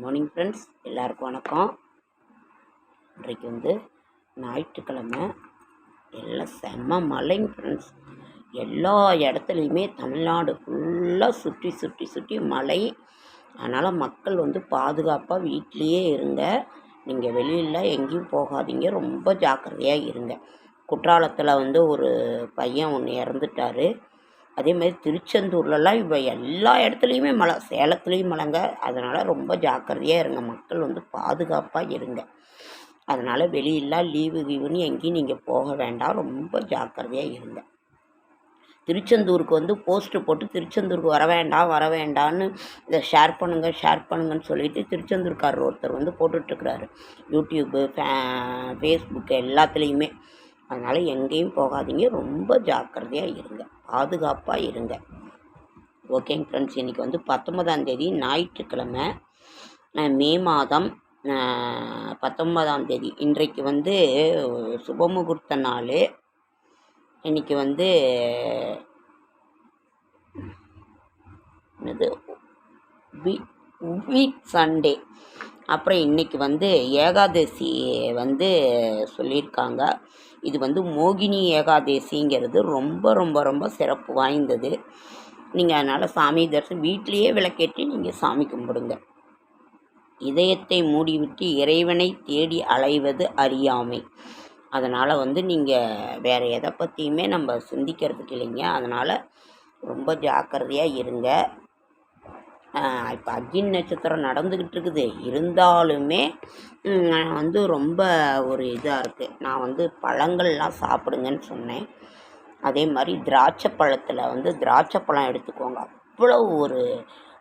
Morning friends எல்லாருக்கும் வணக்கம். இன்றைக்கு வந்து ஞாயிற்றுக்கிழமை. எல்லாம் செம்ம மழைங்க ஃப்ரெண்ட்ஸ் எல்லா இடத்துலையுமே தமிழ்நாடு ஃபுல்லாக சுற்றி சுற்றி சுற்றி மழை. அதனால் மக்கள் வந்து பாதுகாப்பாக வீட்டிலையே இருங்க. நீங்கள் வெளியில் எங்கேயும் போகாதீங்க. ரொம்ப ஜாக்கிரதையாக இருங்க. குற்றாலத்தில் வந்து ஒரு பையன் ஒன்று இறந்துட்டார். அதே மாதிரி திருச்செந்தூர்லலாம் இப்போ எல்லா இடத்துலையுமே மழை சேலத்துலேயும் மழைங்க. அதனால் ரொம்ப ஜாக்கிரதையாக இருங்க. மக்கள் வந்து பாதுகாப்பாக இருங்க. அதனால் வெளியெல்லாம் லீவு கீவுன்னு எங்கேயும் நீங்கள் போக வேண்டாம். ரொம்ப ஜாக்கிரதையாக இருங்க. திருச்செந்தூருக்கு வந்து போஸ்ட்டு போட்டு திருச்செந்தூருக்கு வர வேண்டாம் வர வேண்டாம்னு இதை ஷேர் பண்ணுங்கள் ஷேர் பண்ணுங்கன்னு சொல்லிட்டு திருச்செந்தூர்காரர் ஒருத்தர் வந்து போட்டுட்ருக்கிறாரு. யூடியூப்பு ஃபே ஃபேஸ்புக்கு எல்லாத்துலேயுமே. அதனால் எங்கேயும் போகாதீங்க. ரொம்ப ஜாக்கிரதையாக இருங்க. பாதுகாப்பாக இருங்க. ஓகேங்க ஃப்ரெண்ட்ஸ் இன்றைக்கி வந்து பத்தொன்பதாம் தேதி ஞாயிற்றுக்கிழமை மே மாதம் பத்தொன்பதாம் தேதி. இன்றைக்கு வந்து சுபமுகூர்த்த நாள். இன்றைக்கி வந்து என்னது? Week Sunday. அப்புறம் இன்றைக்கி வந்து ஏகாதசி வந்து சொல்லியிருக்காங்க. இது வந்து மோகினி ஏகாதசிங்கிறது ரொம்ப ரொம்ப ரொம்ப சிறப்பு வாய்ந்தது. நீங்கள் அதனால் சாமி தரிசனம் வீட்டிலையே விளக்கேற்றி நீங்கள் சாமி கும்பிடுங்க. இதயத்தை மூடிவிட்டு இறைவனை தேடி அலைவது அறியாமை. அதனால் வந்து நீங்கள் வேறு எதை பற்றியுமே நம்ம சிந்திக்கிறதுக்கு இல்லைங்க. அதனால் ரொம்ப ஜாக்கிரதையாக இருங்க. இப்போ அக்னி நட்சத்திரம் நடந்துக்கிட்டு இருக்குது. இருந்தாலுமே வந்து ரொம்ப ஒரு இதாக இருக்குது நான் வந்து பழங்கள்லாம் சாப்பிடுங்கன்னு சொன்னேன். அதே மாதிரி திராட்சை பழத்தில் வந்து திராட்சை பழம் எடுத்துக்கோங்க. அவ்வளோ ஒரு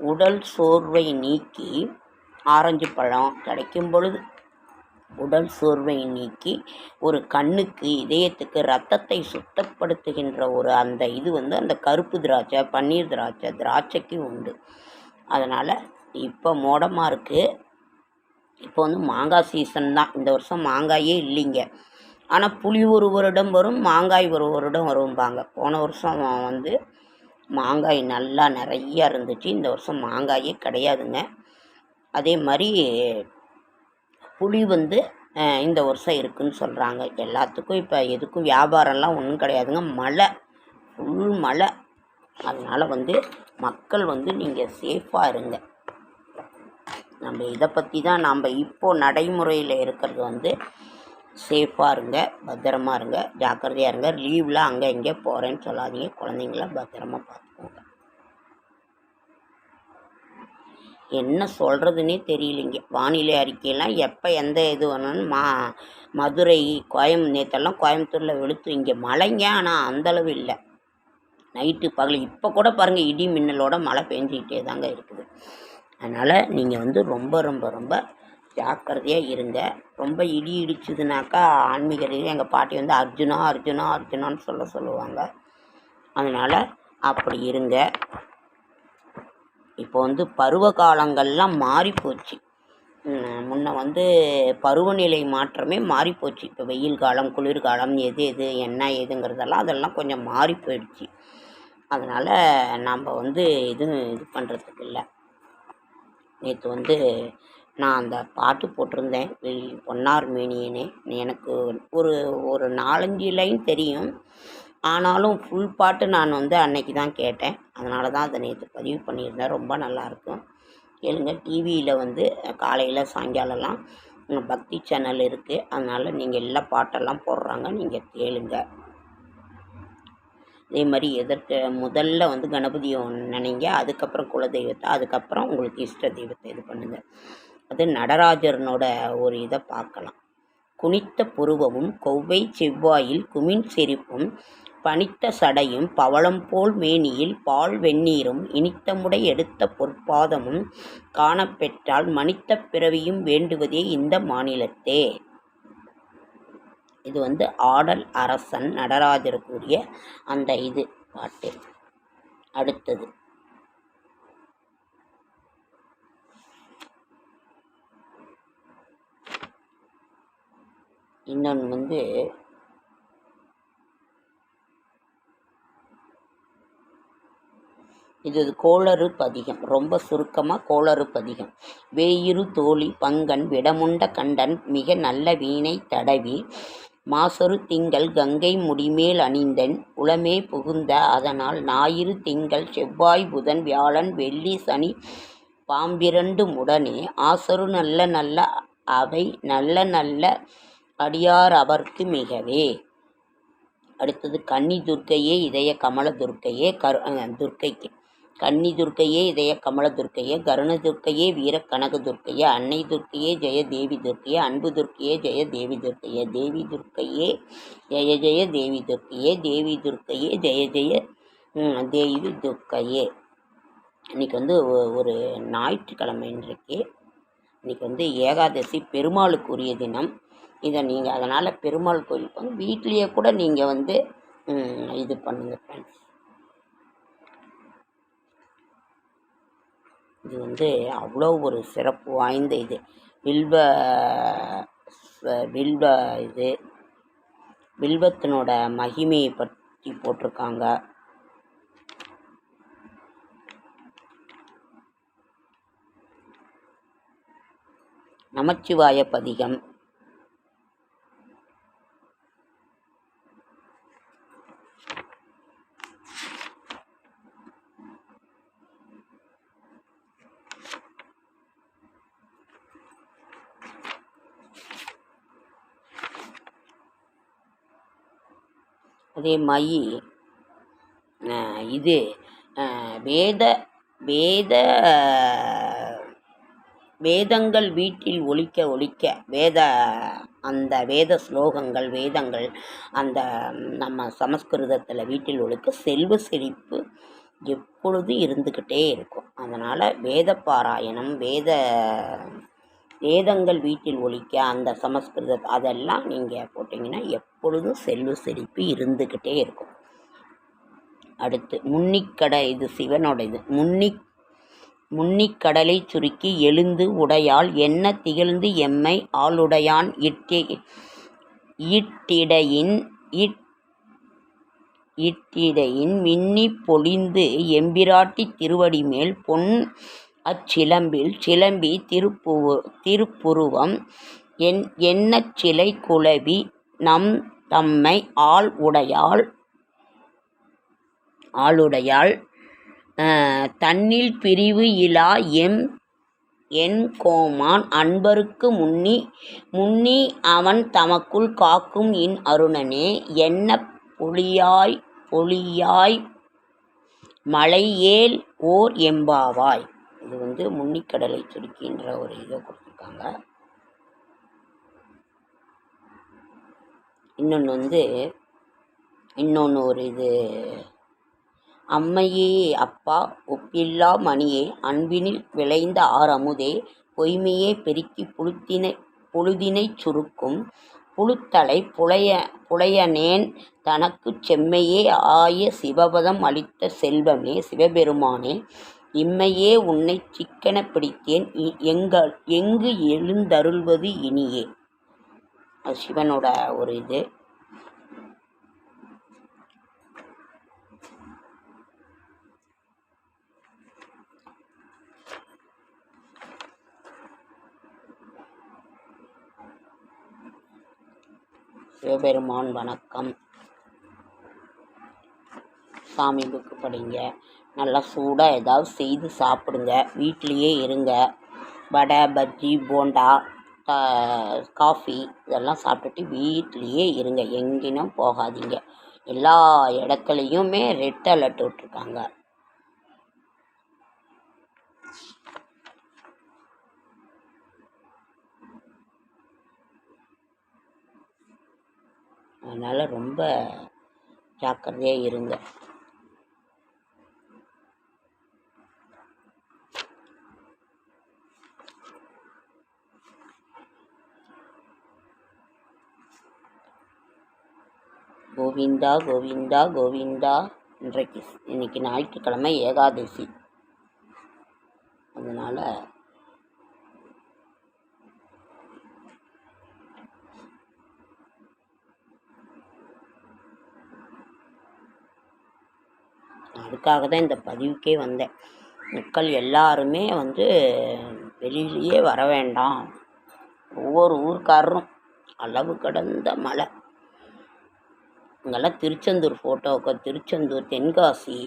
உடல் சோர்வை நீக்கி ஆரஞ்சு பழம் கிடைக்கும் பொழுது உடல் சோர்வை நீக்கி ஒரு கண்ணுக்கு இதயத்துக்கு ரத்தத்தை சுத்தப்படுத்துகின்ற ஒரு அந்த இது வந்து அந்த கருப்பு திராட்சை பன்னீர் திராட்சை திராட்சைக்கு உண்டு. அதனால் இப்போ மோடமாக இருக்குது இப்போ வந்து மாங்காய் சீசன் தான். இந்த வருஷம் மாங்காயே இல்லைங்க. ஆனால் புளி ஒரு வருடம் வரும் மாங்காய் ஒரு வருடம் வரும்பாங்க. போன வருஷம் வந்து மாங்காய் நல்லா நிறையா இருந்துச்சு. இந்த வருஷம் மாங்காயே கிடையாதுங்க. அதே மாதிரி புளி வந்து இந்த வருஷம் இருக்குன்னு சொல்கிறாங்க எல்லாத்துக்கும் இப்போ எதுக்கும் வியாபாரம்லாம் ஒன்றும் கிடையாதுங்க. மழை ஃபுல் மழை. அதனால் வந்து மக்கள் வந்து நீங்கள் சேஃபாக இருங்க. நம்ம இதை பற்றி தான் நம்ம இப்போது நடைமுறையில் இருக்கிறது வந்து சேஃபாக இருங்க பத்திரமா இருங்க ஜாக்கிரதையாக இருங்க. லீவில் அங்கே இங்கே போகிறேன்னு சொல்லாதீங்க. குழந்தைங்கள பத்திரமா பார்த்துக்கோங்க. என்ன சொல்கிறதுனே தெரியலைங்க. வானிலை அறிக்கையெல்லாம் எப்போ எந்த இது வேணும்னு மா மதுரை கோயம் நேற்றெல்லாம் கோயம்புத்தூரில் வெளுத்து இங்கே மழைங்க ஆனால் அந்தளவு இல்லை. நைட்டு பகல். இப்போ கூட பாருங்கள் இடி மின்னலோட மழை பெஞ்சிக்கிட்டே தாங்க இருக்குது. அதனால் நீங்கள் வந்து ரொம்ப ரொம்ப ரொம்ப ஜாக்கிரதையாக இருங்க. ரொம்ப இடி இடிச்சதுனாக்கா ஆன்மீக ரீதியாக எங்கள் பாட்டி வந்து அர்ஜுனா அர்ஜுனா அர்ஜுனான்னு சொல்ல சொல்லுவாங்க. அதனால் அப்படி இருங்க. இப்போ வந்து பருவ காலங்கள்லாம் மாறிப்போச்சு. முன்ன வந்து பருவநிலை மாற்றமே மாறிப்போச்சு. இப்போ வெயில் காலம் குளிர்காலம் எது எது என்ன ஏதுங்கிறதெல்லாம் அதெல்லாம் கொஞ்சம் மாறி போயிடுச்சு அதனால் நம்ம வந்து எதுவும் இது பண்ணுறதுக்கு இல்லை. நேற்று வந்து நான் அந்த பாட்டு போட்டிருந்தேன். பொன்னார் மேனியனே. எனக்கு ஒரு ஒரு நாலஞ்சு லைன் தெரியும். ஆனாலும் ஃபுல் பாட்டு நான் வந்து அன்னைக்கு தான் கேட்டேன். அதனால தான் அதை நேற்று பதிவு பண்ணியிருந்தேன். ரொம்ப நல்லாயிருக்கும் கேளுங்க டிவியில் வந்து காலையில் சாயங்காலம்லாம் பக்தி சேனல் இருக்குது அதனால் நீங்கள் எல்லா பாட்டெல்லாம் போடுறாங்க. நீங்கள் கேளுங்கள் அதே மாதிரி எதற்கு முதல்ல வந்து கணபதியை நினைங்க அதுக்கப்புறம் குலதெய்வத்தை அதுக்கப்புறம் உங்களுக்கு இஷ்ட தெய்வத்தை இது பண்ணுங்கள் அது நடராஜரனோட ஒரு இதை பார்க்கலாம். குனித்த புருவமும் கொவ்வை செவ்வாயில் குமின் செரிப்பும் பனித்த சடையும் பவளம் போல் மேனியில் பால் வெந்நீரும் இனித்தமுடை எடுத்த பொற்பாதமும் காணப்பெற்றால் மனித்த பிறவியும் வேண்டுவதே இந்த மாநிலத்தே. இது வந்து ஆடல் அரசன் நடராஜருக்குரிய அந்த இது பாட்டு. அடுத்தது. இன்னொன்று வந்து இது கோளறு பதிகம். ரொம்ப சுருக்கமாக கோளறு பதிகம். வேயிரு தோழி பங்கன் விடமுண்ட கண்டன் மிக நல்ல வீணை தடவி மாசொரு திங்கள் கங்கை முடிமேல் அணிந்தன் உளமே புகுந்த அதனால் ஞாயிறு திங்கள் செவ்வாய் புதன் வியாழன் வெள்ளி சனி பாம்பிரண்டு முடனே ஆசரு நல்ல நல்ல அவை நல்ல நல்ல அடியார் அவர்க்கு மிகவே. அடுத்தது கன்னி துர்க்கையே இதய கமல துர்க்கையே கரு துர்க்கைக்கு. கன்னி துர்க்கையே இதய கமல துர்க்கையே கருண துர்க்கையே வீர கனக துர்க்கையே அன்னை துர்க்கையே ஜெய தேவி துர்க்கையே அன்பு துர்க்கையே ஜெய தேவி துர்க்கையே தேவி துர்க்கையே ஜெய ஜெய தேவி துர்க்கையே தேவி துர்க்கையே ஜெய ஜெய தேவி துர்க்கையே இன்றைக்கி வந்து ஒரு ஞாயிற்றுக்கிழமை இன்றைக்கு. இன்றைக்கி வந்து ஏகாதசி பெருமாளுக்குரிய தினம். இதை நீங்கள் அதனால் பெருமாள் கோயிலுக்கு வந்து வீட்லேயே கூட நீங்கள் வந்து இது பண்ணுங்கள் ஃப்ரெண்ட்ஸ் இது வந்து அவ்வளோ ஒரு சிறப்பு வாய்ந்த இது. வில்வ வில்வ இது. வில்வத்தினோட மகிமையை பற்றி போட்டிருக்காங்க. நமச்சிவாய பதிகம். அதே மாதிரி இது வேத வேத வேதங்கள் வீட்டில் ஒலிக்க ஒலிக்க வேத அந்த வேத ஸ்லோகங்கள் வேதங்கள் அந்த நம்ம சமஸ்கிருதத்தில் வீட்டில் ஒழிக்க செல்வ செழிப்பு எப்பொழுது இருந்துக்கிட்டே இருக்கும். அதனால் வேத பாராயணம் வேத வேதங்கள் வீட்டில் ஒழிக்க அந்த சமஸ்கிருத அதெல்லாம் நீங்கள் போட்டிங்கன்னா எப்பொழுதும் செல்வ செழிப்பு இருந்துக்கிட்டே இருக்கும். அடுத்து முன்னிக்கடை இது சிவனோட இது முன்னி முன்னிக்கடலை சுருக்கி எழுந்து உடையால் என்ன திகழ்ந்து எம்மை ஆளுடையான் இட்டி இட்டிடையின் இட் இட்டிடையின் மின்னி பொழிந்து எம்பிராட்டி திருவடி மேல் பொன் அச்சிலம்பில் சிலம்பி திருப்புவு திருப்புருவம் என் எண்ணச் சிலை குலவி நம் தம்மை ஆள் உடையாள் ஆளுடையாள் தன்னில் பிரிவு இலா எம் என் கோமான் அன்பருக்கு முன்னி முன்னி அவன் தமக்குள் காக்கும் இன் அருணனே என்ன பொழியாய் பொழியாய் மலையேல் ஓர் எம்பாவாய். இது வந்து முன்னிக்கடலை சுருக்கின்ற ஒரு இதை கொடுத்துருக்காங்க. இன்னொன்று வந்து இன்னொன்று ஒரு இது அம்மையே அப்பா ஒப்பில்லா மணியே அன்பினில் விளைந்த ஆரமுதே பொய்மையே பெருக்கி புழுத்தினை புழுதினை சுருக்கும் புழுத்தலை புலைய புலையனேன் தனக்குச் செம்மையே ஆய சிவபதம் அளித்த செல்வமே சிவபெருமானே இம்மையே உன்னைச் சிக்கெனப் பிடித்தேன். எங்கள் எங்கு எழுந்தருள்வது இனியே? அது சிவனோட ஒரு இது. சிவபெருமான் வணக்கம். சாமி புக்கு படிங்க. நல்லா சூடாக ஏதாவது செய்து சாப்பிடுங்க. வீட்லேயே இருங்க. வடை பஜ்ஜி போண்டா காஃபி இதெல்லாம் சாப்பிட்டுட்டு வீட்லேயே இருங்க. எங்கேயும் போகாதீங்க. எல்லா இடத்துலையுமே ரெட் அலர்ட் விட்ருக்காங்க அதனால் ரொம்ப ஜாக்கிரதையாக இருங்க. கோவிந்தா கோவிந்தா கோவிந்தா. இன்றைக்கு இன்னைக்கு ஞாயிற்றுக்கிழமை ஏகாதசி. அதனால் அதுக்காக தான் இந்த பதிவுக்கே வந்தேன். மக்கள் எல்லாருமே வந்து வெளியிலேயே வர வேண்டாம். ஒவ்வொரு ஊர்க்காரரும் அளவு கடந்த மழை. இங்கெல்லாம் திருச்செந்தூர் ஃபோட்டோவுக்கு திருச்செந்தூர் தென்காசி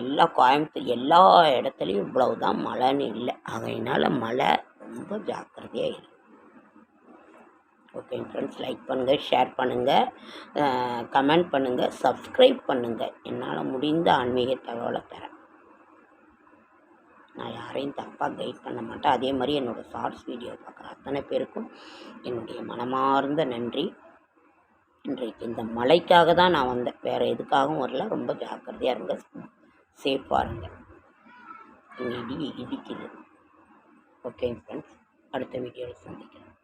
எல்லா கோயம்புத்தூர் எல்லா இடத்துலையும் இவ்வளவு தான் மழைன்னு இல்லை. அதனால் மழை ரொம்ப ஜாக்கிரதையாக இருக்கு. ஓகே ஃப்ரெண்ட்ஸ் லைக் பண்ணுங்கள் ஷேர் பண்ணுங்கள் கமெண்ட் பண்ணுங்கள் சப்ஸ்கிரைப் பண்ணுங்கள் என்னால் முடிந்த ஆன்மீக தகவலை தரேன். நான் யாரையும் தப்பாக கைட் பண்ண மாட்டேன். அதே மாதிரி என்னோடய ஷார்ட்ஸ் வீடியோ பார்க்குற அத்தனை பேருக்கும் என்னுடைய மனமார்ந்த நன்றி. இன்றைக்கு இந்த மழைக்காக தான் நான் வந்தேன். வேறு எதுக்காகவும் வரல. ரொம்ப ஜாக்கிரதையாக இருங்க. சேஃபாக இருங்க. இங்கே இடி இடிக்குது ஓகே ஃப்ரெண்ட்ஸ் அடுத்த வீடியோவில் சந்திக்கிறேன்